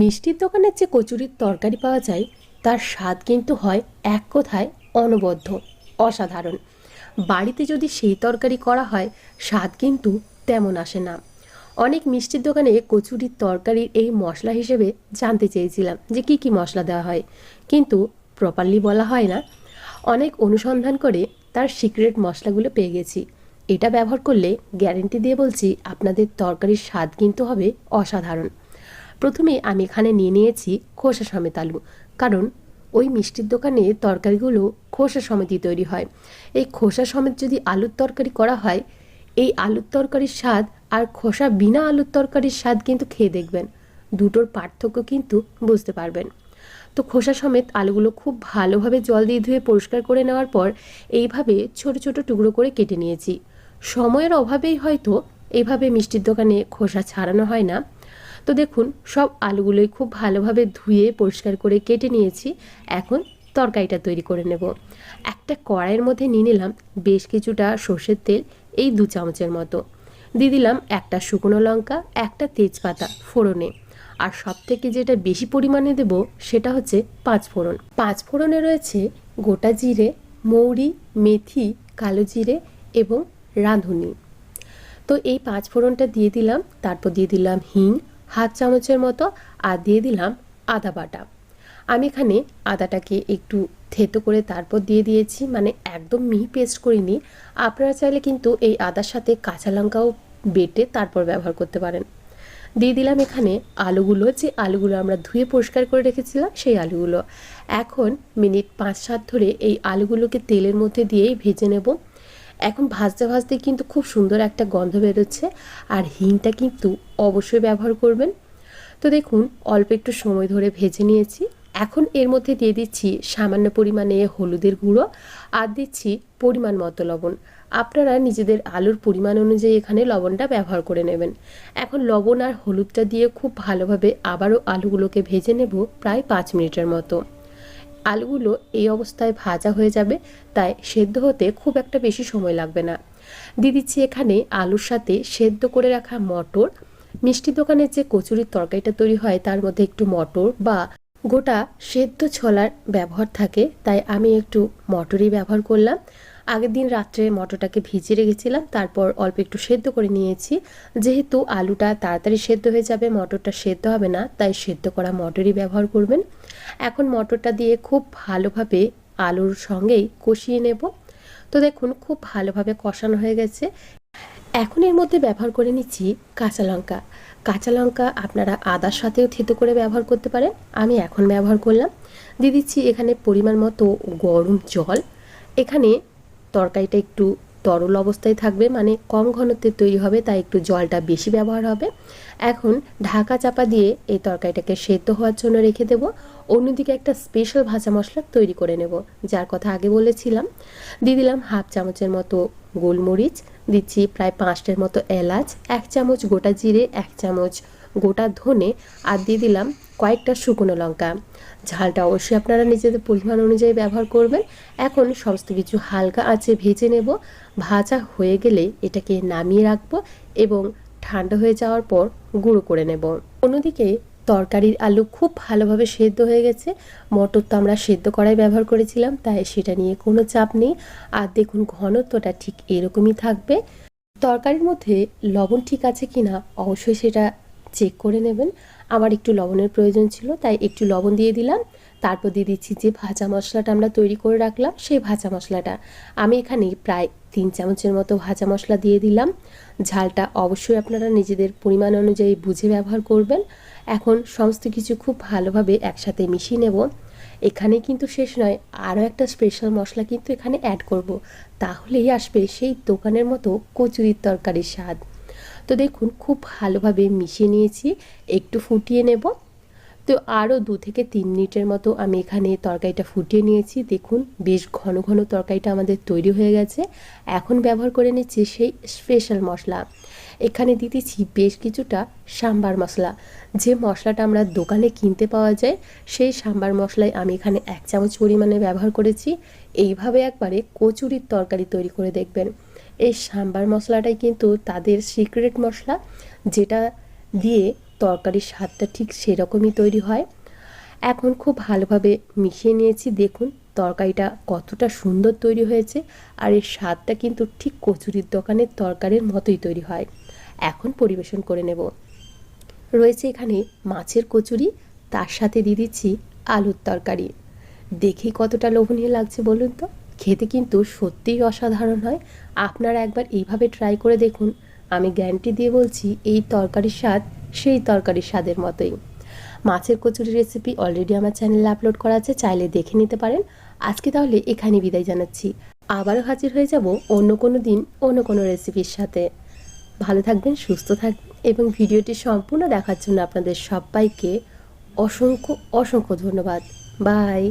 মিষ্টির দোকানের যে কচুরির তরকারি পাওয়া যায়, তার স্বাদ কিন্তু হয় এক কথায় অনবদ্য, অসাধারণ। বাড়িতে যদি সেই তরকারি করা হয়, স্বাদ কিন্তু তেমন আসে না। অনেক মিষ্টির দোকানে কচুরির তরকারির এই মশলা হিসেবে জানতে চেয়েছিলাম যে কি কি মশলা দেওয়া হয়, কিন্তু প্রপারলি বলা হয় না। অনেক অনুসন্ধান করে তার সিক্রেট মশলাগুলো পেয়ে গেছি। এটা ব্যবহার করলে গ্যারেন্টি দিয়ে বলছি, আপনাদের তরকারির স্বাদ কিন্তু হবে অসাধারণ। প্রথমে আমি এখানে নিয়ে নিয়েছি খোসা সমেত আলু, কারণ ওই মিষ্টির দোকানে তরকারিগুলো খোসা সমেতই তৈরি হয়। এই খোসা সমেত যদি আলুর তরকারি করা হয়, এই আলুর তরকারির স্বাদ আর খোসা বিনা আলুর তরকারির স্বাদ কিন্তু খেয়ে দেখবেন। দুটোর পার্থক্য কিন্তু বুঝতে পারবেন। তো খোসা সমেত আলুগুলো খুব ভালোভাবে জল দিয়ে ধুয়ে পরিষ্কার করে নেওয়ার পর এইভাবে ছোট ছোট টুকরো করে কেটে নিয়েছি। সময়ের অভাবেই হয়তো এইভাবে মিষ্টির দোকানে খোসা ছাড়ানো হয় না। তো দেখুন, সব আলুগুলোই খুব ভালোভাবে ধুয়ে পরিষ্কার করে কেটে নিয়েছি। এখন তরকারিটা তৈরি করে নেব। একটা কড়াইয়ের মধ্যে নিয়ে নিলাম বেশ কিছুটা সর্ষের তেল, এই দু চামচের মতো। দিয়ে দিলাম একটা শুকনো লঙ্কা, একটা তেজপাতা ফোড়নে। আর সব থেকে যেটা বেশি পরিমাণে দেব সেটা হচ্ছে পাঁচ ফোড়ন। পাঁচ ফোড়নে রয়েছে গোটা জিরে, মৌরি, মেথি, কালো জিরে এবং রাঁধুনি। তো এই পাঁচ ফোড়নটা দিয়ে দিলাম, তারপর দিয়ে দিলাম হিং হাফ চামচের মতো আর দিয়ে দিলাম আদা বাটা। আমি এখানে আদাটাকে একটু থেতো করে তারপর দিয়ে দিয়েছি মানে একদম মিহি পেস্ট করিনি। আপনারা চাইলে কিন্তু এই আদার সাথে কাঁচা লঙ্কাও বেটে তারপর ব্যবহার করতে পারেন। দিয়ে দিলাম এখানে আলুগুলো, যে আলুগুলো আমরা ধুয়ে পরিষ্কার করে রেখেছিলাম সেই আলুগুলো। এখন মিনিট পাঁচ সাত ধরে এই আলুগুলোকে তেলের মধ্যে দিয়েই ভেজে নেব। এখন ভাজতে ভাজতে কিন্তু খুব সুন্দর একটা গন্ধ বেরোচ্ছে আর হিংটা কিন্তু অবশ্যই ব্যবহার করবেন। তো দেখুন, অল্প একটু সময় ধরে ভেজে নিয়েছি। এখন এর মধ্যে দিয়ে দিচ্ছি সামান্য পরিমাণে হলুদের গুঁড়ো আর দিচ্ছি পরিমাণ মতো লবণ। আপনারা নিজেদের আলুর পরিমাণ অনুযায়ী এখানে লবণটা ব্যবহার করে নেবেন। এখন লবণ আর হলুদটা দিয়ে খুব ভালোভাবে আবারও আলুগুলোকে ভেজে নেব প্রায় পাঁচ মিনিটের মতো। আলুগুলো এই অবস্থায় ভাজা হয়ে যাবে, তাই সেদ্ধ হতে খুব একটা বেশি সময় লাগবে না। দিয়ে দিচ্ছি এখানে আলুর সাথে সেদ্ধ করে রাখা মটর। মিষ্টি দোকানের যে কচুরির তরকারিটা তৈরি হয়, তার মধ্যে একটু মটর বা গোটা সেদ্ধ ছোলার ব্যবহার থাকে, তাই আমি একটু মটরই ব্যবহার করলাম। আগের দিন রাত্রে মটরটাকে ভিজিয়ে রেখেছিলাম, তারপর অল্প একটু সেদ্ধ করে নিয়েছি। যেহেতু আলুটা তাড়াতাড়ি সেদ্ধ হয়ে যাবে, মটরটা সেদ্ধ হবে না, তাই সেদ্ধ করা মটরই ব্যবহার করবেন। এখন মটরটা দিয়ে খুব ভালোভাবে আলুর সঙ্গেই কষিয়ে নেব। তো দেখুন, খুব ভালোভাবে কষানো হয়ে গেছে। এখন এর মধ্যে ব্যবহার করে নিচ্ছি কাঁচা লঙ্কা। কাঁচা লঙ্কা আপনারা আদার সাথেও থেতো করে ব্যবহার করতে পারেন, আমি এখন ব্যবহার করলাম। দিয়ে দিচ্ছি এখানে পরিমাণ মতো গরম জল। এখানে তরকারিটা একটু তরল অবস্থায় থাকবে মানে কম ঘনত্বে তৈরি হবে, তাই একটু জলটা বেশি ব্যবহার হবে। এখন ঢাকা চাপা দিয়ে এই তরকারিটাকে সেদ্ধ হওয়ার জন্য রেখে দেব। অন্যদিকে একটা স্পেশাল ভাজা মশলা তৈরি করে নেব, যার কথা আগে বলেছিলাম। দিয়ে দিলাম হাফ চামচের মতো গোলমরিচ, দিচ্ছি প্রায় পাঁচটার মতো এলাচ, এক চামচ গোটা জিরে, এক চামচ গোটা ধনে আর দিয়ে দিলাম কয়েকটা শুকনো লঙ্কা। ঝালটা অবশ্যই আপনারা নিজেদের পরিমাণ অনুযায়ী ব্যবহার করবেন। এখন সমস্ত কিছু হালকা আঁচে ভেজে নেব। ভাজা হয়ে গেলে এটাকে নামিয়ে রাখব এবং ঠান্ডা হয়ে যাওয়ার পর গুঁড়ো করে নেব। অন্যদিকে তরকারির আলু খুব ভালোভাবে সেদ্ধ হয়ে গেছে। মটর তো আমরা সেদ্ধ করাই ব্যবহার করেছিলাম, তাই সেটা নিয়ে কোনো চাপ নেই। আর দেখুন, ঘনত্বটা ঠিক এরকমই থাকবে। তরকারির মধ্যে লবণ ঠিক আছে কি না অবশ্যই সেটা চেক করে নেবেন। আমার একটু লবণের প্রয়োজন ছিল, তাই একটু লবণ দিয়ে দিলাম। তারপর দিয়ে দিচ্ছি যে ভাজা মশলাটা আমরা তৈরি করে রাখলাম, সেই ভাজা মশলাটা। আমি এখানে প্রায় তিন চামচের মতো ভাজা মশলা দিয়ে দিলাম। ঝালটা অবশ্যই আপনারা নিজেদের পরিমাণ অনুযায়ী বুঝে ব্যবহার করবেন। এখন সমস্ত কিছু খুব ভালোভাবে একসাথে মিশিয়ে নেব। এখানে কিন্তু শেষ নয়, আরও একটা স্পেশাল মশলা কিন্তু এখানে অ্যাড করব। তাহলেই আসবে সেই দোকানের মতো কচুরির তরকারির স্বাদ। তো দেখুন, খুব ভালোভাবে মিশিয়ে নিয়েছি, একটু ফুটিয়ে নেব। তো আরও দু থেকে তিন মিনিটের মতো আমি এখানে তরকারিটা ফুটিয়ে নিয়েছি। দেখুন, বেশ ঘন ঘন তরকারিটা আমাদের তৈরি হয়ে গেছে। এখন ব্যবহার করে নিচ্ছি সেই স্পেশাল মশলা। এখানে দিতেছি বেশ কিছুটা সাম্বার মশলা। যে মশলাটা আমরা দোকানে কিনতে পাওয়া যায়, সেই সাম্বার মশলাই আমি এখানে এক চামচ পরিমাণে ব্যবহার করেছি। এইভাবে একবারে কচুরির তরকারি তৈরি করে দেখবেন। এই সাম্বার মশলাটাই কিন্তু তাদের সিক্রেট মশলা, যেটা দিয়ে তরকারির স্বাদটা ঠিক সেরকমই তৈরি হয়। এখন খুব ভালোভাবে মিশিয়ে নিয়েছি, দেখুন তরকারিটা কতটা সুন্দর তৈরি হয়েছে, আর এর স্বাদটা কিন্তু ঠিক কচুরির দোকানের তরকারির মতোই তৈরি হয়। এখন পরিবেশন করে নেব। রয়েছে এখানে মাছের কচুরি, তার সাথে দিয়ে দিচ্ছি আলুর তরকারি। দেখেই কতটা লোভনীয় লাগছে বলুন তো? খেতে কিন্তু সত্যিই অসাধারণ হয়। আপনারা একবার এইভাবে ট্রাই করে দেখুন। আমি গ্যারান্টি দিয়ে বলছি, এই তরকারির স্বাদ সেই তরকারির স্বাদের মতোই। মাছের কচুরি রেসিপি অলরেডি আমার চ্যানেলে আপলোড করা আছে, চাইলে দেখে নিতে পারেন। আজকে তাহলে এখানে বিদায় জানাচ্ছি। আবারও হাজির হয়ে যাব অন্য কোনো দিন, অন্য কোনো রেসিপির সাথে। ভালো থাকবেন, সুস্থ থাকবেন এবং ভিডিওটি সম্পূর্ণ দেখার জন্য আপনাদের সবাইকে অসংখ্য অসংখ্য ধন্যবাদ। বাই